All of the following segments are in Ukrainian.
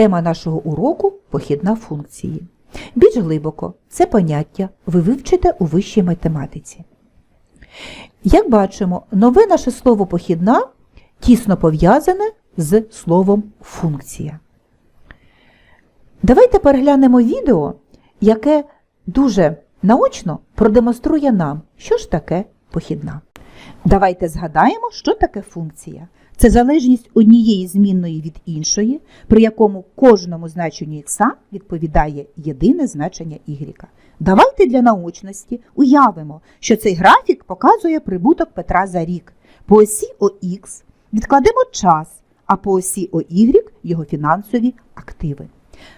Тема нашого уроку похідна функції. Більш глибоко це поняття ви вивчите у вищій математиці. Як бачимо, нове наше слово похідна тісно пов'язане з словом функція. Давайте переглянемо відео, яке дуже наочно продемонструє нам, що ж таке похідна. Давайте згадаємо, що таке функція. Це залежність однієї змінної від іншої, при якому кожному значенню х відповідає єдине значення y. Давайте для наочності уявимо, що цей графік показує прибуток Петра за рік. По осі ОХ відкладемо час, а по осі ОY його фінансові активи.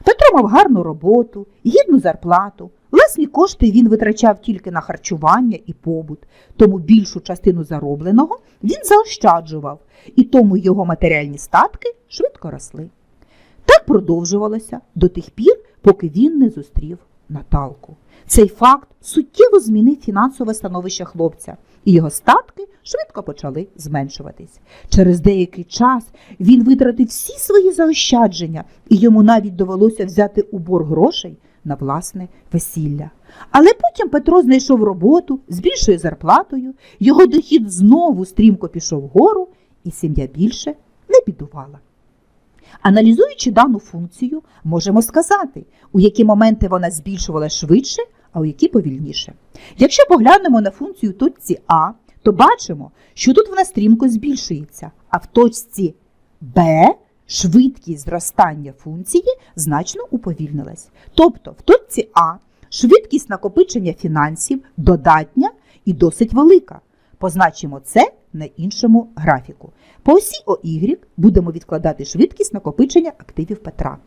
Петро мав гарну роботу, гідну зарплату. Власні кошти він витрачав тільки на харчування і побут, тому більшу частину заробленого він заощаджував, і тому його матеріальні статки швидко росли. Так продовжувалося до тих пір, поки він не зустрів Наталку. Цей факт суттєво змінив фінансове становище хлопця, і його статки швидко почали зменшуватись. Через деякий час він витратив всі свої заощадження, і йому навіть довелося взяти у борг грошей на власне весілля. Але потім Петро знайшов роботу з більшою зарплатою, його дохід знову стрімко пішов вгору, і сім'я більше не бідувала. Аналізуючи дану функцію, можемо сказати, у які моменти вона збільшувала швидше, а у які повільніше. Якщо поглянемо на функцію точці А, то бачимо, що тут вона стрімко збільшується, а в точці Б швидкість зростання функції значно уповільнилась. Тобто в точці А швидкість накопичення фінансів додатня і досить велика. Позначимо це на іншому графіку. По осі ОY будемо відкладати швидкість накопичення активів Петра.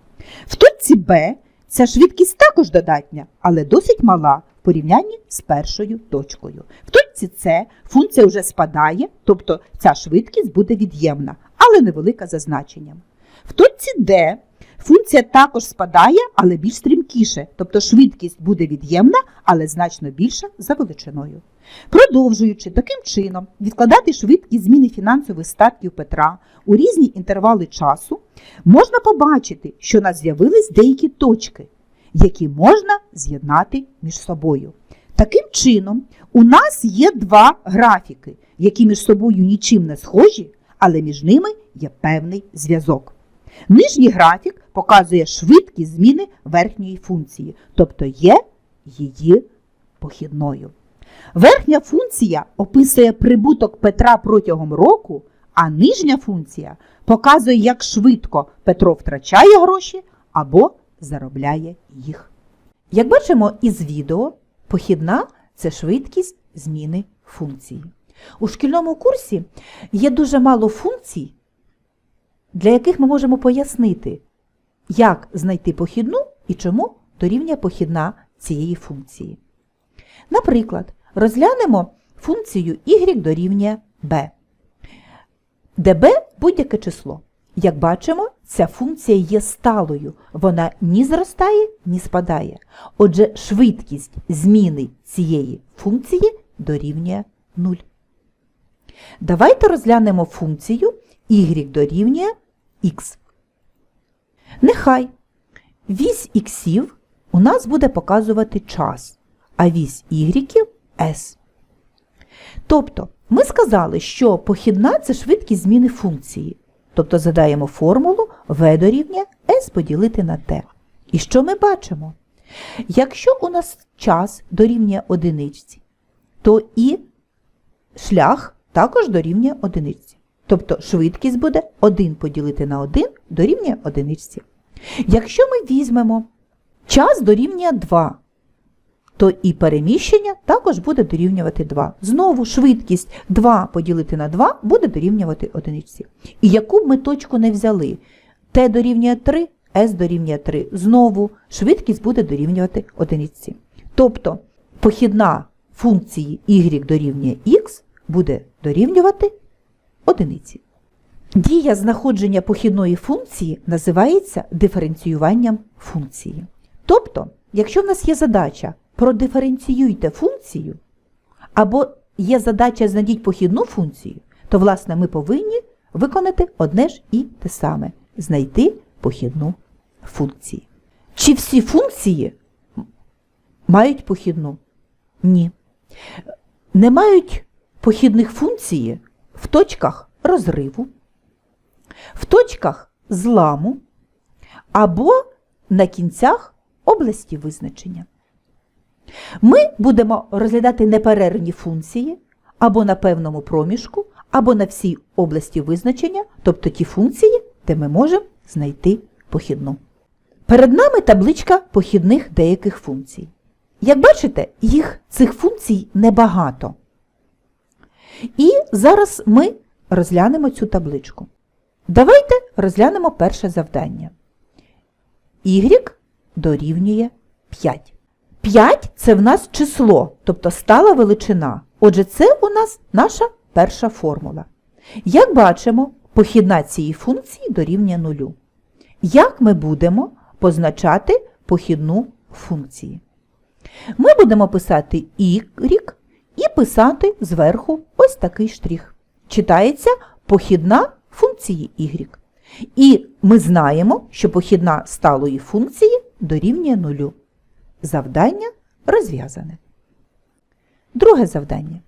В точці Б ця швидкість також додатня, але досить мала в порівнянні з першою точкою. В точці С функція вже спадає, тобто ця швидкість буде від'ємна, але невелика за значенням. В точці Д функція також спадає, але більш стрімкіше, тобто швидкість буде від'ємна, але значно більша за величиною. Продовжуючи таким чином відкладати швидкість зміни фінансових статків Петра у різні інтервали часу, можна побачити, що нас з'явились деякі точки, які можна з'єднати між собою. Таким чином, у нас є два графіки, які між собою нічим не схожі, але між ними є певний зв'язок. Нижній графік показує швидкість зміни верхньої функції, тобто є її похідною. Верхня функція описує прибуток Петра протягом року, а нижня функція показує, як швидко Петро втрачає гроші або заробляє їх. Як бачимо із відео, похідна це швидкість зміни функції. У шкільному курсі є дуже мало функцій, для яких ми можемо пояснити, як знайти похідну і чому дорівнює похідна цієї функції. Наприклад, розглянемо функцію y дорівнює b, де b будь-яке число. Як бачимо, ця функція є сталою, вона ні зростає, ні спадає. Отже, швидкість зміни цієї функції дорівнює 0. Давайте розглянемо функцію y дорівнює x. Нехай вісь іксів у нас буде показувати час, а вісь ігріків s. Тобто, ми сказали, що похідна це швидкість зміни функції. Тобто задаємо формулу v дорівнює s поділити на t. І що ми бачимо? Якщо у нас час дорівнює одиниці, то і шлях також дорівнює одиниці. Тобто швидкість буде 1 поділити на 1 дорівнює одиниці. Якщо ми візьмемо час дорівнює 2, то і переміщення також буде дорівнювати 2. Знову швидкість 2 поділити на 2 буде дорівнювати одиниці. І яку б ми точку не взяли, t дорівнює 3, s дорівнює 3. Знову швидкість буде дорівнювати одиниці. Тобто похідна функції y дорівнює x буде дорівнювати одиниці. Дія знаходження похідної функції називається диференціюванням функції. Тобто, якщо в нас є задача продиференціюйте функцію, або є задача знайдіть похідну функцію, то, власне, ми повинні виконати одне ж і те саме знайти похідну функції. Чи всі функції мають похідну? Ні. Не мають похідних функцій в точках розриву, в точках зламу або на кінцях області визначення. Ми будемо розглядати неперервні функції або на певному проміжку, або на всій області визначення, тобто ті функції, де ми можемо знайти похідну. Перед нами табличка похідних деяких функцій. Як бачите, їх цих функцій небагато. І зараз ми розглянемо цю табличку. Давайте розглянемо перше завдання. Y дорівнює 5. 5 це в нас число, тобто стала величина. Отже, це у нас наша перша формула. Як бачимо, похідна цієї функції дорівнює нулю. Як ми будемо позначати похідну функції? Ми будемо писати y писати зверху ось такий штрих. Читається похідна функції y. І ми знаємо, що похідна сталої функції дорівнює нулю. Завдання розв'язане. Друге завдання.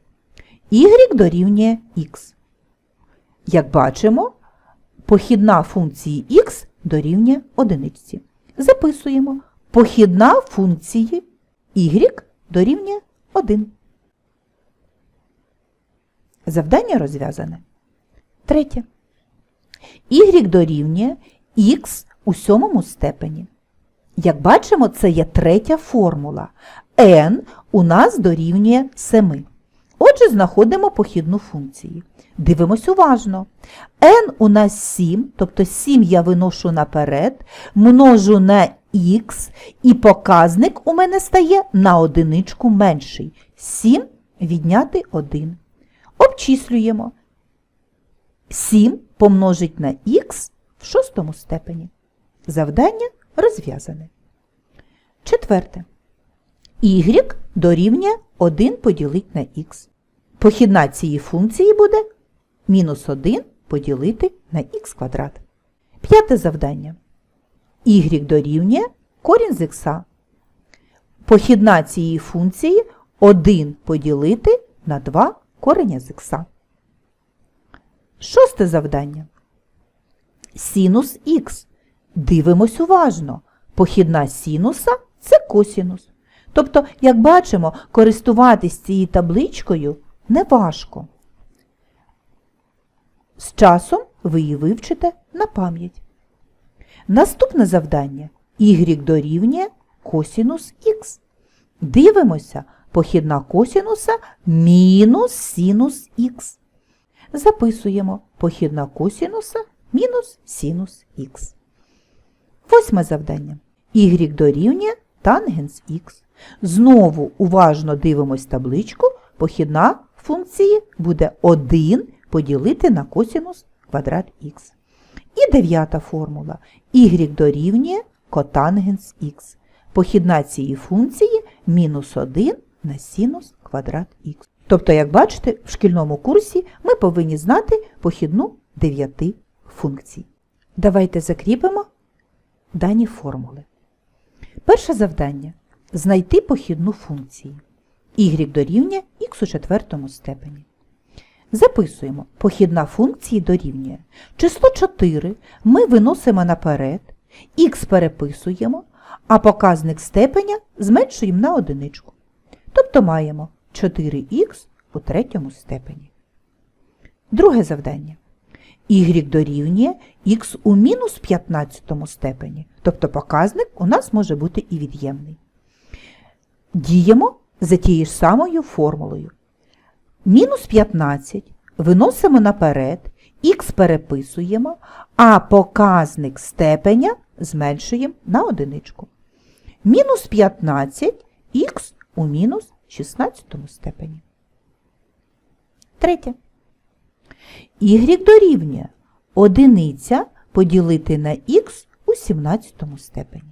y дорівнює x. Як бачимо, похідна функції x дорівнює одиниці. Записуємо похідна функції y дорівнює 1. Завдання розв'язане. Третє. y дорівнює x у сьомому степені. Як бачимо, це є третя формула. n у нас дорівнює 7. Отже, знаходимо похідну функцію. Дивимось уважно. n у нас 7, тобто 7 я виношу наперед, множу на х, і показник у мене стає на одиничку менший. 7 відняти 1. Обчислюємо. 7 помножить на х в шостому степені. Завдання розв'язане. Четверте. y дорівнює 1 поділити на х. Похідна цієї функції буде мінус 1 поділити на х квадрат. П'яте завдання. y дорівнює корінь з х. Похідна цієї функції 1 поділити на 2 кореня з х. Шосте завдання. Синус х. Дивимось уважно. Похідна синуса це косінус. Тобто, як бачимо, користуватись цією табличкою неважко. З часом ви її вивчите на пам'ять. Наступне завдання y дорівнює косінус х. Дивимося, похідна косінуса мінус синус х. Записуємо похідна косінуса мінус синус х. Восьме завдання. y дорівнює тангенс х. Знову уважно дивимось табличку, похідна функції буде 1 поділити на косінус квадрат х. І дев'ята формула. y дорівнює котангенс х. Похідна цієї функції мінус 1 на синус квадрат х. Тобто, як бачите, в шкільному курсі ми повинні знати похідну 9 функцій. Давайте закріпимо дані формули. Перше завдання знайти похідну функцію. y дорівнює х у четвертому степені. Записуємо, похідна функції дорівнює. Число 4 ми виносимо наперед, х переписуємо, а показник степеня зменшуємо на одиничку. Тобто маємо 4х у третьому степені. Друге завдання. y дорівнює х у мінус 15 степені. Тобто показник у нас може бути і від'ємний. Діємо за тією самою формулою. Мінус 15 виносимо наперед, х переписуємо, а показник степеня зменшуємо на одиничку. Мінус 15 х у мінус 16 степені. Третє. Y дорівнює одиниця поділити на х у 17 степені.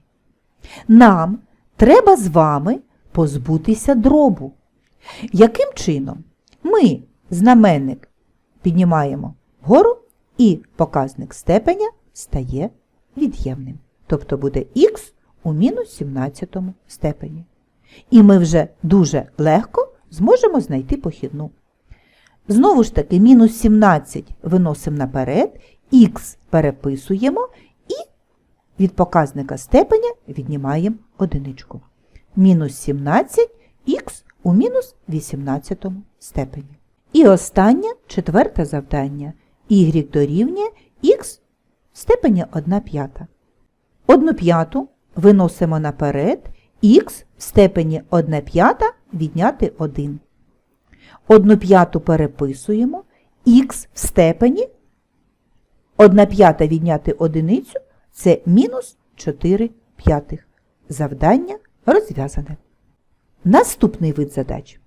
Нам треба з вами позбутися дробу. Яким чином? Ми знаменник піднімаємо вгору і показник степеня стає від'ємним. тобто буде х у мінус 17 степені. І ми вже дуже легко зможемо знайти похідну. Знову ж таки, мінус 17 виносимо наперед, х переписуємо і від показника степеня віднімаємо одиничку. Мінус 17 х у мінус 18 степені. І останнє четверте завдання. y дорівнює х в степені 1 п'ята. Одну п'яту виносимо наперед, х в степені 1 п'ята відняти 1. Одну п'яту переписуємо, х в степені 1 п'ята відняти одиницю це мінус 4 п'ятих. Завдання розв'язане. Наступний вид задач.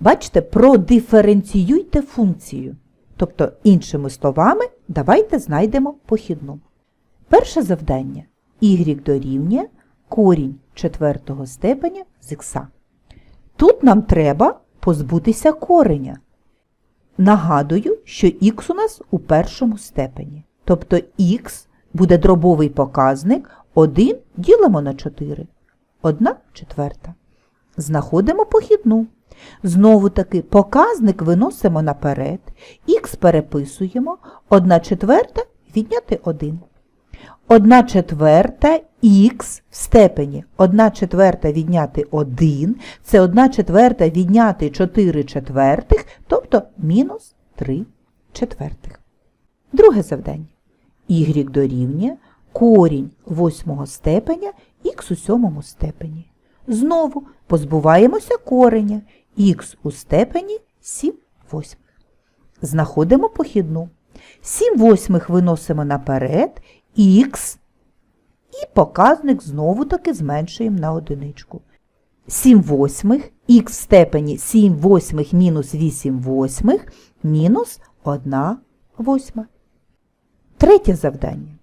Бачите, продиференціюйте функцію. Тобто, іншими словами, давайте знайдемо похідну. Перше завдання y дорівнює корінь четвертого степеня з. Тут нам треба позбутися кореня. Нагадую, що х у нас у першому степені. Тобто х буде дробовий показник 1 ділимо на 4. 1 четверта. Знаходимо похідну. Знову таки показник виносимо наперед, х переписуємо, 1 четверта відняти 1. 1 четверта х в степені 1 четверта відняти 1, це 1 четверта відняти 4 четвертих, тобто мінус 3 четвертих. Друге завдання. y дорівнює корінь восьмого степеня х у сьомому степені. Знову позбуваємося кореня х у степені 7 восьмих. Знаходимо похідну. 7 восьмих виносимо наперед, х і показник знову-таки зменшуємо на одиничку. 7 восьмих, х в степені 7 восьмих мінус 8 восьмих мінус 1 восьма. Третє завдання.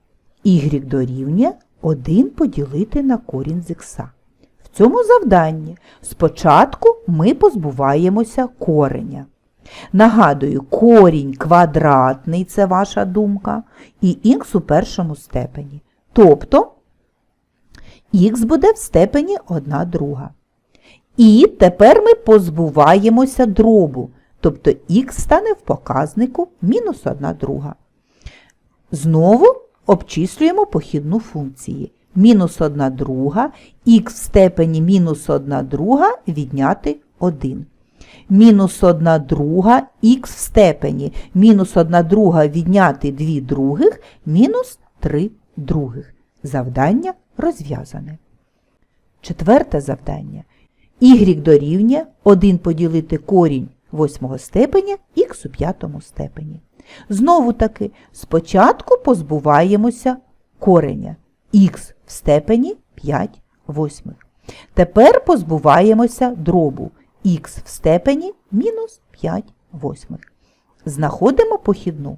y дорівнює 1 поділити на корінь з х. В цьому завданні спочатку ми позбуваємося кореня. Нагадую, корінь квадратний це ваша думка, і х у першому степені. Тобто х буде в степені 1 друга. І тепер ми позбуваємося дробу, тобто х стане в показнику мінус 1 друга. Знову обчислюємо похідну функції. Мінус 1 друга, х в степені мінус 1 друга відняти 1. Мінус 1 друга, х в степені мінус 1 друга відняти 2 других, мінус 3 других. Завдання розв'язане. Четверте завдання. y дорівнює 1 поділити корінь восьмого степеня х у п'ятому степені. Знову таки, спочатку позбуваємося кореня х в степені 5 восьмих. Тепер позбуваємося дробу х в степені мінус 5 восьмих. Знаходимо похідну.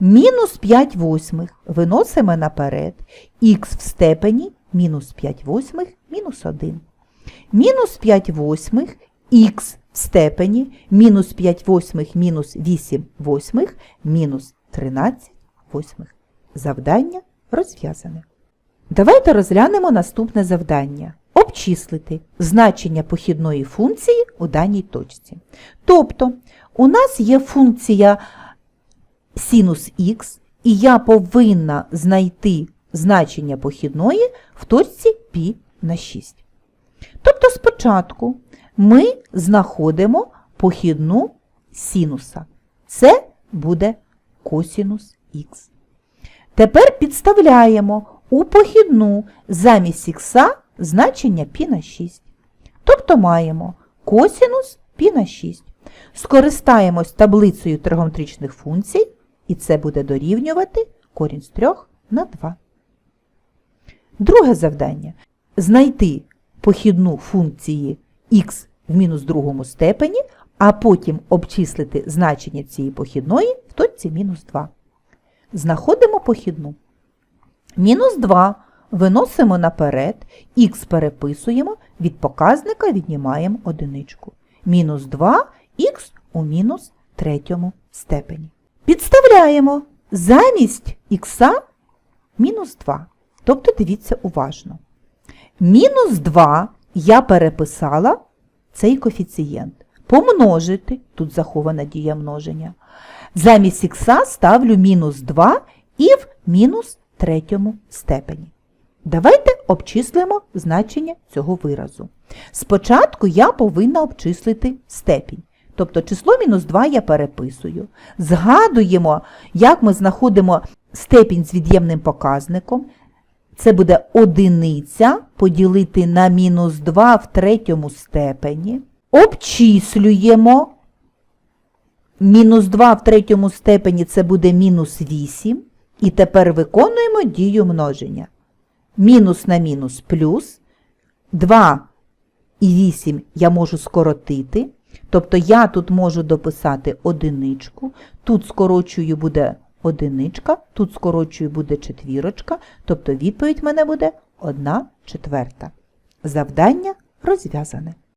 Мінус 5 восьмих виносимо наперед, х в степені мінус 5 восьмих мінус 1. Мінус 5 восьмих х в степені мінус 5 восьмих мінус 8 восьмих мінус 13 восьмих. Завдання розв'язане. Давайте розглянемо наступне завдання. Обчислити значення похідної функції у даній точці. Тобто, у нас є функція синус х, і я повинна знайти значення похідної в точці π на 6. Тобто спочатку ми знаходимо похідну синуса. Це буде косінус х. Тепер підставляємо у похідну замість х значення π на 6. Тобто маємо косінус π на 6. Скористаємось таблицею тригонометричних функцій, і це буде дорівнювати корінь з 3 на 2. Друге завдання. Знайти похідну функції х в мінус другому степені, а потім обчислити значення цієї похідної в точці мінус 2. Знаходимо похідну. Мінус 2 виносимо наперед, х переписуємо, від показника віднімаємо одиничку. Мінус 2 х у мінус третьому степені. Підставляємо замість х мінус 2. Тобто дивіться уважно. Мінус 2 я переписала цей коефіцієнт. Помножити, тут захована дія множення. Замість х ставлю мінус 2 і в мінус третьому степені. Давайте обчислимо значення цього виразу. Спочатку я повинна обчислити степінь. Тобто число мінус 2 я переписую. Згадуємо, як ми знаходимо степінь з від'ємним показником. Це буде одиниця поділити на мінус 2 в третьому степені. Обчислюємо. Мінус 2 в третьому степені це буде мінус 8. І тепер виконуємо дію множення. Мінус на мінус плюс. 2 і 8 я можу скоротити. Тобто я тут можу дописати одиничку, тут скорочую буде одиничка, тут скорочую буде четвірочка, тобто відповідь в мене буде 1 четверта. Завдання розв'язане.